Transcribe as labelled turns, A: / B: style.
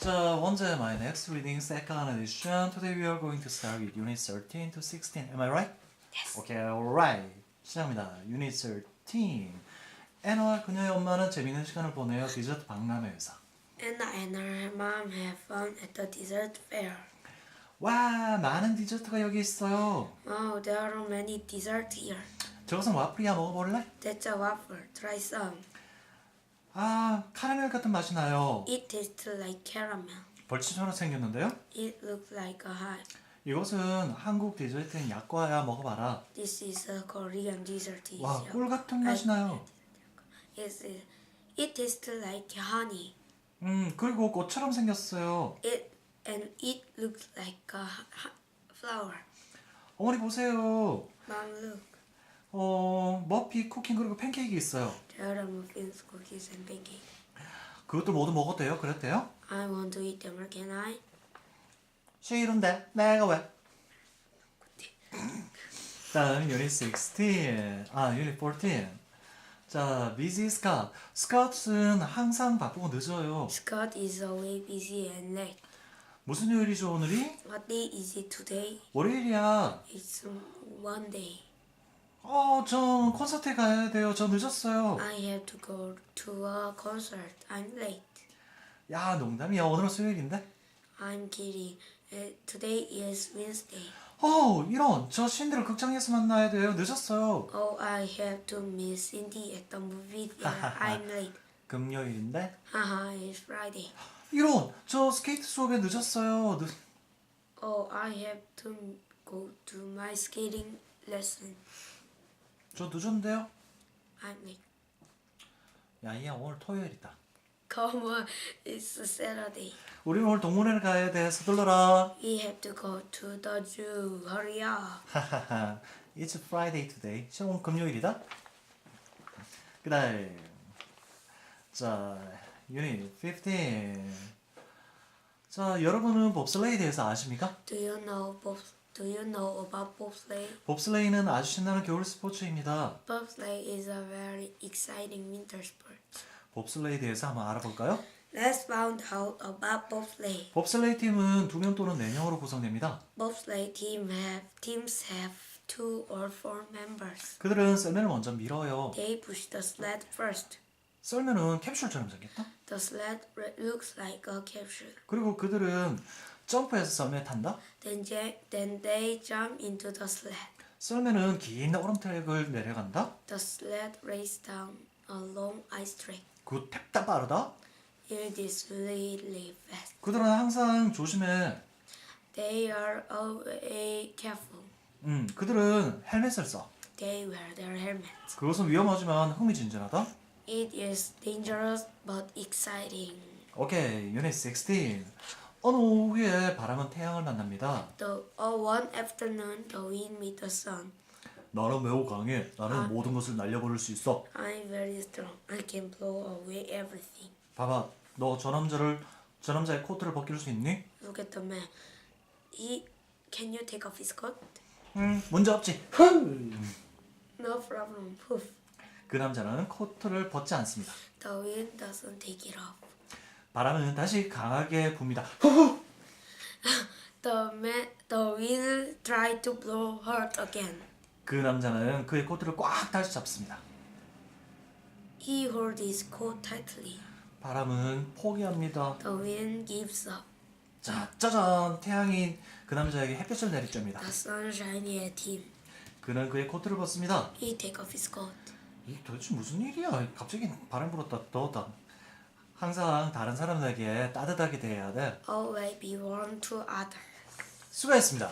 A: 자, 원제 my next reading second edition. Today we are going to start with unit 13 to 16. Am I right?
B: Yes.
A: Okay, alright. 시작합니다. Unit 13. 애너와 그녀의 엄마는 재밌는 시간을 보내요. 디저트 박람회 회사.
B: Anna and her mom have fun at the dessert fair.
A: 와, 많은 디저트가 여기 있어요.
B: Wow, there are many desserts here.
A: 저것은 와플이야 먹어볼래?
B: That's a waffle. Try some.
A: 아, 카라멜 같은 맛이 나요.
B: It tastes like caramel.
A: 벌칙처럼 생겼는데요?
B: It looks like a heart.
A: 이것은 한국 디저트인 약과야 먹어봐라.
B: This is a Korean dessert.
A: 와. 꿀 같은 맛이 나요.
B: It's, it tastes like honey.
A: 음, 그리고 꽃처럼 생겼어요.
B: It and it looks like a flower.
A: 어머니 보세요.
B: Mom, look.
A: 어, 머피, 쿠킹 그리고 팬케이크 있어요.
B: There are muffins, cookies, and pancakes.
A: 그것도 모두 돼요? 그랬대요?
B: I want to eat them. Can I?
A: 싫은데 내가 왜? 다음 유닛 16. 아, 유닛 14. 자, 비지 스캇. 스캇은 항상 바쁘고 늦어요.
B: Scott is always busy and late.
A: 무슨 요일이죠, 오늘이?
B: What day is it today?
A: 월요일이야.
B: It's one day.
A: 어, 저 콘서트에 가야 돼요. 저 늦었어요.
B: I have to go to a concert. I'm late.
A: 야, 농담이야. 오늘은 수요일인데?
B: I'm kidding. Uh, today is Wednesday.
A: 어, 이런. 저 신들을 극장에서 만나야 돼요. 늦었어요.
B: Oh, I have to miss Cindy at the movie theater. I'm late.
A: 금요일인데?
B: Haha, it's Friday.
A: 이런. 저 스케이트 수업에 늦었어요. 늦...
B: Oh, I have to go to my skating lesson.
A: 저 늦었는데요?
B: Late.
A: 야, 이야 오늘 토요일이다.
B: Come on, it's Saturday.
A: 우리 오늘 동물원에 가야 돼. 서둘러라.
B: We have to go to the zoo. Hurry up.
A: 하하하. It's Friday today. 시험 오늘 금요일이다. 그다음. 자, 유닛 15. 자, 여러분은 봅슬레이에 대해서 아십니까?
B: Do you know bob? Do you know about bobsleigh?
A: 봅슬레이는 아주 신나는 겨울 스포츠입니다.
B: Bobsleigh is a very exciting winter sport.
A: 봅슬레이에 대해서 한번 알아볼까요?
B: Let's find out about bobsleigh.
A: 봅슬레이 팀은 두 명 또는 네 명으로 구성됩니다.
B: Bobsleigh team have teams have two or four members.
A: 그들은 썰매를 먼저 밀어요.
B: They push the sled first.
A: 썰매는 캡슐처럼 생겼다.
B: The sled re- looks like a capsule.
A: 그리고 그들은 점프해서 썰매 탄다.
B: Then, j- then they jump into the sled.
A: 썰매는 긴 오름트랙을 내려간다.
B: The sled races down a long ice track.
A: 그 탭다 빠르다.
B: It is really fast.
A: 그들은 항상 조심해.
B: They are always careful.
A: 음, 그들은 헬멧을 써.
B: They wear their helmets.
A: 그것은 위험하지만 흥미진진하다.
B: It is dangerous but exciting.
A: 오케이, 유닛 16. 어느 오후에 바람은 태양을 만납니다.
B: The uh, one afternoon, the wind meet the sun.
A: 나는 매우 강해. 나는 모든 것을 날려버릴 수 있어.
B: I'm very strong. I can blow away everything.
A: 봐봐, 너 저 남자를 저 남자의 코트를 벗길 수 있니?
B: Look at the man. He can you take off his coat?
A: 음, 문제 없지. 흠.
B: No problem. Poof.
A: 그 남자는 코트를 벗지 않습니다.
B: The wind doesn't take it off.
A: 바람은 다시 강하게 붑니다. 후후.
B: The man, the wind tried to blow hard again.
A: 그 남자는 그의 코트를 꽉 다시 잡습니다.
B: He hold his coat tightly.
A: 바람은 포기합니다.
B: The wind gives up.
A: 자, 짜잔! 태양이 그 남자에게 햇볕을 내리쬐입니다.
B: The sun shiny at him.
A: 그는 그의 코트를 벗습니다.
B: He take off his coat.
A: 이게 도대체 무슨 일이야? 갑자기 바람 불었다 더웠다. 항상 다른 사람에게 따뜻하게 대해야 돼.
B: Always be warm to others.
A: 수고했습니다.